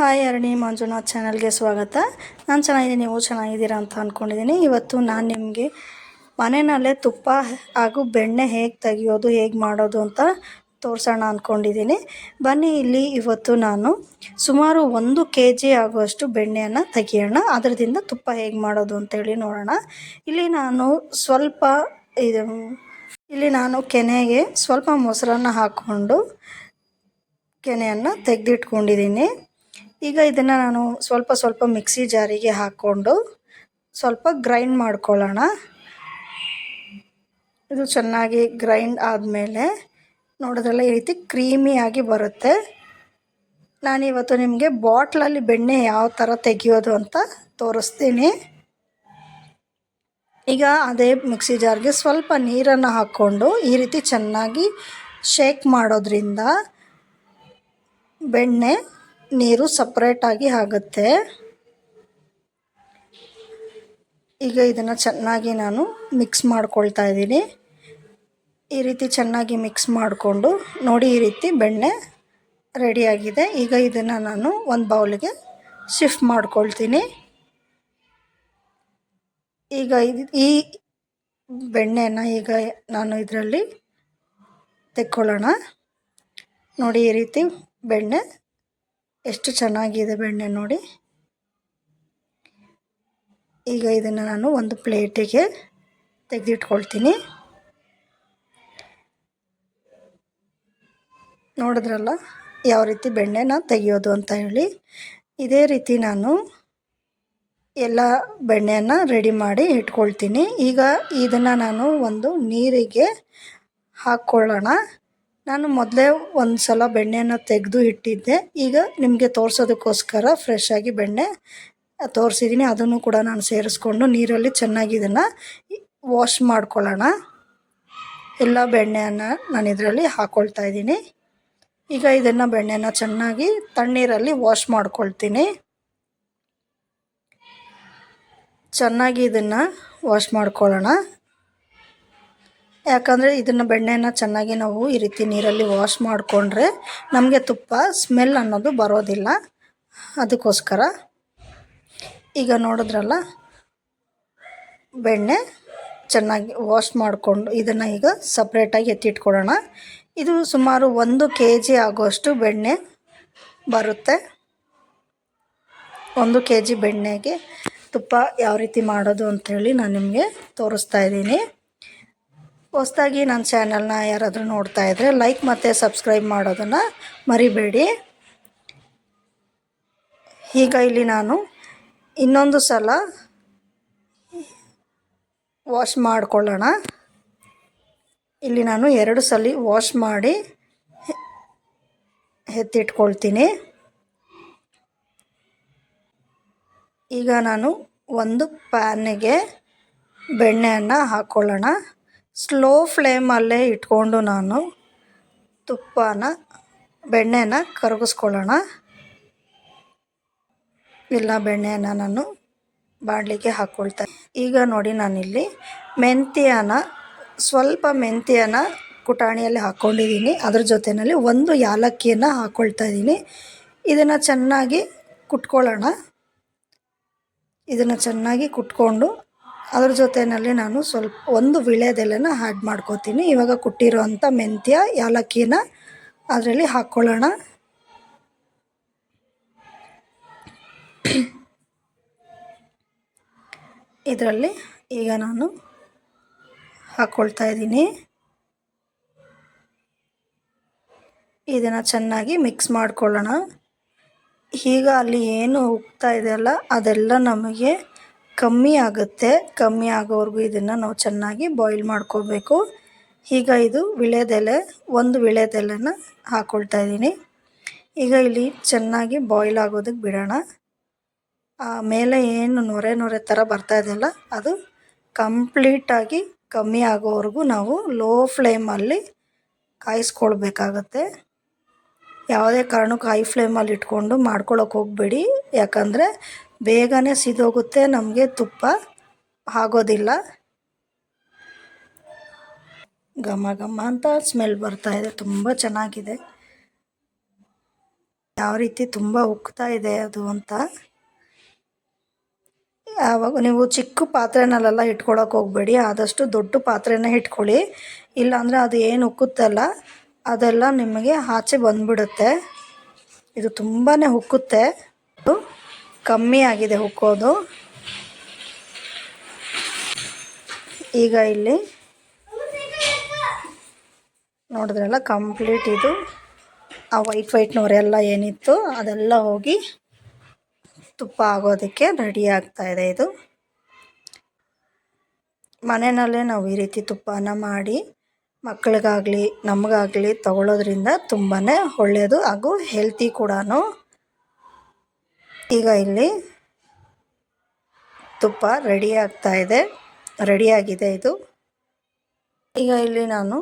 Hi Arani Manjunath ಚಾನಲ್ಗೆ ಸ್ವಾಗತ. ನಾನು ಚೆನ್ನಾಗಿದ್ದೀನಿ, ನೀವು ಚೆನ್ನಾಗಿದ್ದೀರಾ ಅಂತ ಅಂದ್ಕೊಂಡಿದ್ದೀನಿ ಇವತ್ತು ನಾನು ನಿಮಗೆ ಮನೆಯಲ್ಲೇ ತುಪ್ಪ ಹಾಗೂ ಬೆಣ್ಣೆ ಹೇಗೆ ತೆಗಿಯೋದು, ಹೇಗೆ ಮಾಡೋದು ಅಂತ ತೋರಿಸೋಣ ಅಂದ್ಕೊಂಡಿದ್ದೀನಿ ಬನ್ನಿ, ಇಲ್ಲಿ ಇವತ್ತು ನಾನು ಸುಮಾರು ಒಂದು ಕೆ ಜಿ ಆಗುವಷ್ಟು ಬೆಣ್ಣೆಯನ್ನು ತೆಗಿಯೋಣ. ಅದರದಿಂದ ತುಪ್ಪ ಹೇಗೆ ಮಾಡೋದು ಅಂತೇಳಿ ನೋಡೋಣ. ಇಲ್ಲಿ ನಾನು ಸ್ವಲ್ಪ ಇದು, ಇಲ್ಲಿ ನಾನು ಕೆನೆಗೆ ಸ್ವಲ್ಪ ಮೊಸರನ್ನು ಹಾಕ್ಕೊಂಡು ಕೆನೆಯನ್ನು ತೆಗೆದಿಟ್ಕೊಂಡಿದ್ದೀನಿ. ಈಗ ಇದನ್ನು ನಾನು ಸ್ವಲ್ಪ ಸ್ವಲ್ಪ ಮಿಕ್ಸಿ ಜಾರಿಗೆ ಹಾಕ್ಕೊಂಡು ಸ್ವಲ್ಪ ಗ್ರೈಂಡ್ ಮಾಡ್ಕೊಳ್ಳೋಣ. ಇದು ಚೆನ್ನಾಗಿ ಗ್ರೈಂಡ್ ಆದಮೇಲೆ ನೋಡೋದ್ರಲ್ಲ ಈ ರೀತಿ ಕ್ರೀಮಿಯಾಗಿ ಬರುತ್ತೆ. ನಾನಿವತ್ತು ನಿಮಗೆ ಬಾಟ್ಲಲ್ಲಿ ಬೆಣ್ಣೆ ಯಾವ ಥರ ತೆಗೆಯೋದು ಅಂತ ತೋರಿಸ್ತೀನಿ. ಈಗ ಅದೇ ಮಿಕ್ಸಿ ಜಾರ್ಗೆ ಸ್ವಲ್ಪ ನೀರನ್ನು ಹಾಕ್ಕೊಂಡು ಈ ರೀತಿ ಚೆನ್ನಾಗಿ ಶೇಕ್ ಮಾಡೋದ್ರಿಂದ ಬೆಣ್ಣೆ ನೀರು ಸಪ್ರೇಟಾಗಿ ಆಗುತ್ತೆ. ಈಗ ಇದನ್ನು ಚೆನ್ನಾಗಿ ನಾನು ಮಿಕ್ಸ್ ಮಾಡ್ಕೊಳ್ತಾ ಇದ್ದೀನಿ. ಈ ರೀತಿ ಚೆನ್ನಾಗಿ ಮಿಕ್ಸ್ ಮಾಡಿಕೊಂಡು ನೋಡಿ ಈ ರೀತಿ ಬೆಣ್ಣೆ ರೆಡಿಯಾಗಿದೆ ಈಗ ಇದನ್ನು ನಾನು ಒಂದು ಬೌಲಿಗೆ ಶಿಫ್ಟ್ ಮಾಡ್ಕೊಳ್ತೀನಿ. ಈಗ ಈ ಬೆಣ್ಣೆನ ಈಗ ನಾನು ಇದರಲ್ಲಿ ತೆಕ್ಕೊಳ್ಳೋಣ. ನೋಡಿ ಈ ರೀತಿ ಬೆಣ್ಣೆ ಎಷ್ಟು ಚೆನ್ನಾಗಿದೆ ಬೆಣ್ಣೆ ನೋಡಿ. ಈಗ ಇದನ್ನು ನಾನು ಒಂದು ಪ್ಲೇಟಿಗೆ ತೆಗೆದಿಟ್ಕೊಳ್ತೀನಿ. ನೋಡಿದ್ರಲ್ಲ ಯಾವ ರೀತಿ ಬೆಣ್ಣೆನ ತೆಗೆಯೋದು ಅಂತ ಹೇಳಿ. ಇದೇ ರೀತಿ ನಾನು ಎಲ್ಲ ಬೆಣ್ಣೆಯನ್ನು ರೆಡಿ ಮಾಡಿ ಇಟ್ಕೊಳ್ತೀನಿ. ಈಗ ಇದನ್ನು ನಾನು ಒಂದು ನೀರಿಗೆ ಹಾಕ್ಕೊಳ್ಳೋಣ. ನಾನು ಮೊದಲೇ ಒಂದು ಸಲ ಬೆಣ್ಣೆನ ತೆಗೆದು ಇಟ್ಟಿದ್ದೆ. ಈಗ ನಿಮಗೆ ತೋರಿಸೋದಕ್ಕೋಸ್ಕರ ಫ್ರೆಶ್ ಆಗಿ ಬೆಣ್ಣೆ ತೋರಿಸಿದ್ದೀನಿ ಅದನ್ನು ಕೂಡ ನಾನು ಸೇರಿಸ್ಕೊಂಡು ನೀರಲ್ಲಿ ಚೆನ್ನಾಗಿ ಇದನ್ನು ವಾಶ್ ಮಾಡ್ಕೊಳ್ಳೋಣ. ಎಲ್ಲ ಬೆಣ್ಣೆಯನ್ನು ನಾನು ಇದರಲ್ಲಿ ಹಾಕ್ಕೊಳ್ತಾ ಇದ್ದೀನಿ. ಈಗ ಇದನ್ನು ಬೆಣ್ಣೆನ ಚೆನ್ನಾಗಿ ತಣ್ಣೀರಲ್ಲಿ ವಾಶ್ ಮಾಡ್ಕೊಳ್ತೀನಿ. ಚೆನ್ನಾಗಿ ಇದನ್ನು ವಾಶ್ ಮಾಡ್ಕೊಳ್ಳೋಣ. ಯಾಕಂದರೆ ಇದನ್ನು ಬೆಣ್ಣೆನ ಚೆನ್ನಾಗಿ ನಾವು ಈ ರೀತಿ ನೀರಲ್ಲಿ ವಾಶ್ ಮಾಡಿಕೊಂಡ್ರೆ ನಮಗೆ ತುಪ್ಪ ಸ್ಮೆಲ್ ಅನ್ನೋದು ಬರೋದಿಲ್ಲ. ಅದಕ್ಕೋಸ್ಕರ ಈಗ ನೋಡಿದ್ರಲ್ಲ, ಬೆಣ್ಣೆ ಚೆನ್ನಾಗಿ ವಾಶ್ ಮಾಡಿಕೊಂಡು ಇದನ್ನು ಈಗ ಸಪ್ರೇಟಾಗಿ ಎತ್ತಿಟ್ಕೊಡೋಣ ಇದು ಸುಮಾರು ಒಂದು ಕೆ ಜಿ ಆಗುವಷ್ಟು ಬೆಣ್ಣೆ ಬರುತ್ತೆ. ಒಂದು ಕೆ ಜಿ ಬೆಣ್ಣೆಗೆ ತುಪ್ಪ ಯಾವ ರೀತಿ ಮಾಡೋದು ಅಂಥೇಳಿ ನಾನು ನಿಮಗೆ ತೋರಿಸ್ತಾ ಇದ್ದೀನಿ. ಹೊಸ್ದಾಗಿ ನನ್ನ ಚಾನಲ್ನ ಯಾರಾದರೂ ನೋಡ್ತಾ ಇದ್ದರೆ ಲೈಕ್ ಮತ್ತು ಸಬ್ಸ್ಕ್ರೈಬ್ ಮಾಡೋದನ್ನು ಮರಿಬೇಡಿ. ಈಗ ಇಲ್ಲಿ ನಾನು ಇನ್ನೊಂದು ಸಲ ವಾಶ್ ಮಾಡಿಕೊಳ್ಳೋಣ. ಇಲ್ಲಿ ನಾನು ಎರಡು ಸಲ ವಾಶ್ ಮಾಡಿ ಎತ್ತಿಟ್ಕೊಳ್ತೀನಿ. ಈಗ ನಾನು ಒಂದು ಪ್ಯಾನಿಗೆ ಬೆಣ್ಣೆಯನ್ನು ಹಾಕ್ಕೊಳ್ಳೋಣ ಸ್ಲೋ ಫ್ಲೇಮಲ್ಲೇ ಇಟ್ಕೊಂಡು ನಾನು ತುಪ್ಪನ, ಬೆಣ್ಣೆನ ಕರಗಿಸ್ಕೊಳ್ಳೋಣ. ಇಲ್ಲ, ಬೆಣ್ಣೆನ ನಾನು ಬಾಣಲಿಗೆ ಹಾಕ್ಕೊಳ್ತಾ ಈಗ ನೋಡಿ ನಾನಿಲ್ಲಿ ಮೆಂತ್ಯನ, ಸ್ವಲ್ಪ ಮೆಂತ್ಯನ ಕುಟಾಣಿಯಲ್ಲಿ ಹಾಕ್ಕೊಂಡಿದ್ದೀನಿ ಅದ್ರ ಜೊತೆಯಲ್ಲಿ ಒಂದು ಯಾಲಕ್ಕಿಯನ್ನು ಹಾಕ್ಕೊಳ್ತಾ ಇದ್ದೀನಿ. ಇದನ್ನು ಚೆನ್ನಾಗಿ ಕುಟ್ಕೊಳ್ಳೋಣ. ಇದನ್ನು ಚೆನ್ನಾಗಿ ಕುಟ್ಕೊಂಡು ಅದ್ರ ಜೊತೆಯಲ್ಲಿ ನಾನು ಸ್ವಲ್ಪ ಒಂದು ವೀಳ್ಯದೆಲೆನ ಆ್ಯಡ್ ಮಾಡ್ಕೋತೀನಿ. ಇವಾಗ ಕುಟ್ಟಿರೋ ಅಂಥ ಮೆಂತ್ಯ, ಯಾಲಕ್ಕಿನ ಅದರಲ್ಲಿ ಹಾಕ್ಕೊಳ್ಳೋಣ ಇದರಲ್ಲಿ ಈಗ ನಾನು ಹಾಕ್ಕೊಳ್ತಾ ಇದ್ದೀನಿ. ಇದನ್ನು ಚೆನ್ನಾಗಿ ಮಿಕ್ಸ್ ಮಾಡ್ಕೊಳ್ಳೋಣ. ಈಗ ಅಲ್ಲಿ ಏನು ಉಗ್ತಾ ಇದೆಯಲ್ಲ ಅದೆಲ್ಲ ನಮಗೆ ಕಮ್ಮಿ ಆಗುತ್ತೆ. ಕಮ್ಮಿ ಆಗೋವರೆಗೂ ಇದನ್ನು ನಾವು ಚೆನ್ನಾಗಿ ಬಾಯ್ಲ್ ಮಾಡ್ಕೋಬೇಕು. ಈಗ ಇದು ವಿಳೆದೆಲೆ, ಒಂದು ವಿಳೆದೆಲೆನ ಹಾಕ್ಕೊಳ್ತಾ ಇದ್ದೀನಿ. ಈಗ ಇಲ್ಲಿ ಚೆನ್ನಾಗಿ ಬಾಯ್ಲ್ ಆಗೋದಕ್ಕೆ ಬಿಡೋಣ. ಮೇಲೆ ಏನು ನೊರೆ ನೊರೆ ಥರ ಬರ್ತಾ ಇದೆಯಲ್ಲ ಅದು ಕಂಪ್ಲೀಟಾಗಿ ಕಮ್ಮಿ ಆಗೋವರೆಗೂ ನಾವು ಲೋ ಫ್ಲೇಮಲ್ಲಿ ಕಾಯಿಸ್ಕೊಳ್ಬೇಕಾಗತ್ತೆ. ಯಾವುದೇ ಕಾರಣಕ್ಕೂ ಹೈ ಫ್ಲೇಮಲ್ಲಿ ಇಟ್ಕೊಂಡು ಮಾಡ್ಕೊಳ್ಳೋಕೆ ಹೋಗಬೇಡಿ. ಯಾಕಂದರೆ ಬೇಗನೆ ಸಿದೋಗುತ್ತೆ, ನಮಗೆ ತುಪ್ಪ ಆಗೋದಿಲ್ಲ. ಘಮ ಘಮ ಅಂತ ಸ್ಮೆಲ್ ಬರ್ತಾ ಇದೆ, ತುಂಬ ಚೆನ್ನಾಗಿದೆ. ಯಾವ ರೀತಿ ತುಂಬ ಉಕ್ತಾ ಇದೆ ಅದು ಅಂತ. ಆವಾಗ ನೀವು ಚಿಕ್ಕ ಪಾತ್ರೆನಲ್ಲೆಲ್ಲ ಇಟ್ಕೊಳಕ್ಕೆ ಹೋಗಬೇಡಿ, ಆದಷ್ಟು ದೊಡ್ಡ ಪಾತ್ರೆನೇ ಇಟ್ಕೊಳ್ಳಿ. ಇಲ್ಲಾಂದರೆ ಅದು ಏನು ಉಕ್ಕುತ್ತಲ್ಲ. ಅದೆಲ್ಲ ನಿಮಗೆ ಆಚೆ ಬಂದ್ಬಿಡುತ್ತೆ. ಇದು ತುಂಬಾ ಹುಕ್ಕುತ್ತೆ ಕಮ್ಮಿ ಆಗಿದೆ ಹುಕ್ಕೋದು ಈಗ ಇಲ್ಲಿ ನೋಡಿದ್ರಲ್ಲ, ಕಂಪ್ಲೀಟ್ ಇದು. ಆ ವೈಟ್ ವೈಟ್ ನೊರೆಲ್ಲ ಏನಿತ್ತು, ಅದೆಲ್ಲ ಹೋಗಿ ತುಪ್ಪ ಆಗೋದಕ್ಕೆ ರೆಡಿ ಆಗ್ತಾ ಇದೆ ಇದು. ಮನೆಯಲ್ಲೇ ನಾವು ಈ ರೀತಿ ತುಪ್ಪನ ಮಾಡಿ ಮಕ್ಕಳಿಗಾಗಲಿ, ನಮಗಾಗಲಿ ತಗೊಳ್ಳೋದ್ರಿಂದ ತುಂಬಾ ಒಳ್ಳೆಯದು ಹಾಗೂ ಹೆಲ್ತಿ ಕೂಡ ಈಗ ಇಲ್ಲಿ ತುಪ್ಪ ರೆಡಿ ಆಗ್ತಾ ಇದೆ. ರೆಡಿಯಾಗಿದೆ ಇದು. ಈಗ ಇಲ್ಲಿ ನಾನು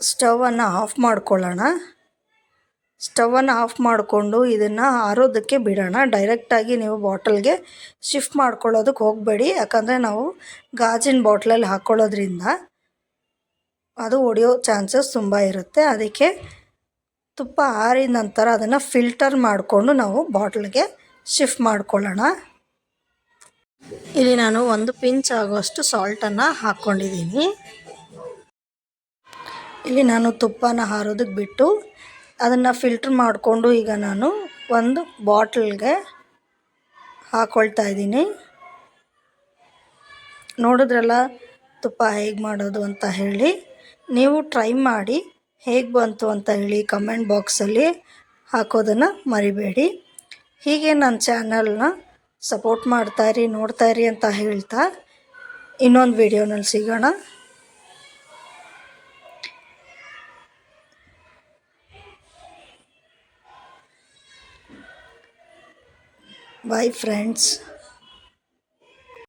ಸ್ಟವನ್ನು ಆಫ್ ಮಾಡ್ಕೊಳ್ಳೋಣ. ಸ್ಟವನ್ನು ಆಫ್ ಮಾಡಿಕೊಂಡು ಇದನ್ನು ಆರೋದಕ್ಕೆ ಬಿಡೋಣ. ಡೈರೆಕ್ಟಾಗಿ ನೀವು ಬಾಟಲ್ಗೆ ಶಿಫ್ಟ್ ಮಾಡ್ಕೊಳ್ಳೋದಕ್ಕೆ ಹೋಗಬೇಡಿ. ಯಾಕಂದರೆ ನಾವು ಗಾಜಿನ ಬಾಟ್ಲಲ್ಲಿ ಹಾಕ್ಕೊಳ್ಳೋದ್ರಿಂದ ಅದು ಒಡೆಯೋ ಚಾನ್ಸಸ್ ತುಂಬ ಇರುತ್ತೆ. ಅದಕ್ಕೆ ತುಪ್ಪ ಆರಿದ ನಂತರ ಅದನ್ನು ಫಿಲ್ಟರ್ ಮಾಡಿಕೊಂಡು ನಾವು ಬಾಟ್ಲಿಗೆ ಶಿಫ್ಟ್ ಮಾಡ್ಕೊಳ್ಳೋಣ. ಇಲ್ಲಿ ನಾನು ಒಂದು ಪಿಂಚ್ ಆಗೋಷ್ಟು ಸಾಲ್ಟನ್ನು ಹಾಕ್ಕೊಂಡಿದ್ದೀನಿ. ಇಲ್ಲಿ ನಾನು ತುಪ್ಪನ ಹಾರೋದಕ್ಕೆ ಬಿಟ್ಟು ಅದನ್ನು ಫಿಲ್ಟ್ರ್ ಮಾಡಿಕೊಂಡು ಈಗ ನಾನು ಒಂದು ಬಾಟ್ಲ್ಗೆ ಹಾಕ್ಕೊಳ್ತಾ ಇದ್ದೀನಿ. ನೋಡಿದ್ರಲ್ಲ ತುಪ್ಪ ಹೇಗೆ ಮಾಡೋದು ಅಂತ ಹೇಳಿ. ನೀವು ಟ್ರೈ ಮಾಡಿ ಹೇಗೆ ಬಂತು ಅಂತ ಹೇಳಿ ಕಮೆಂಟ್ ಬಾಕ್ಸಲ್ಲಿ ಹಾಕೋದನ್ನು ಮರಿಬೇಡಿ ಹೀಗೆ ನನ್ನ ಚಾನಲ್ನ ಸಪೋರ್ಟ್ ಮಾಡ್ತಾಯಿರಿ ನೋಡ್ತಾಯಿರಿ ಅಂತ ಹೇಳ್ತಾ ಇನ್ನೊಂದು ವಿಡಿಯೋನಲ್ಲಿ ಸಿಗೋಣ ಬಾಯ್ friends.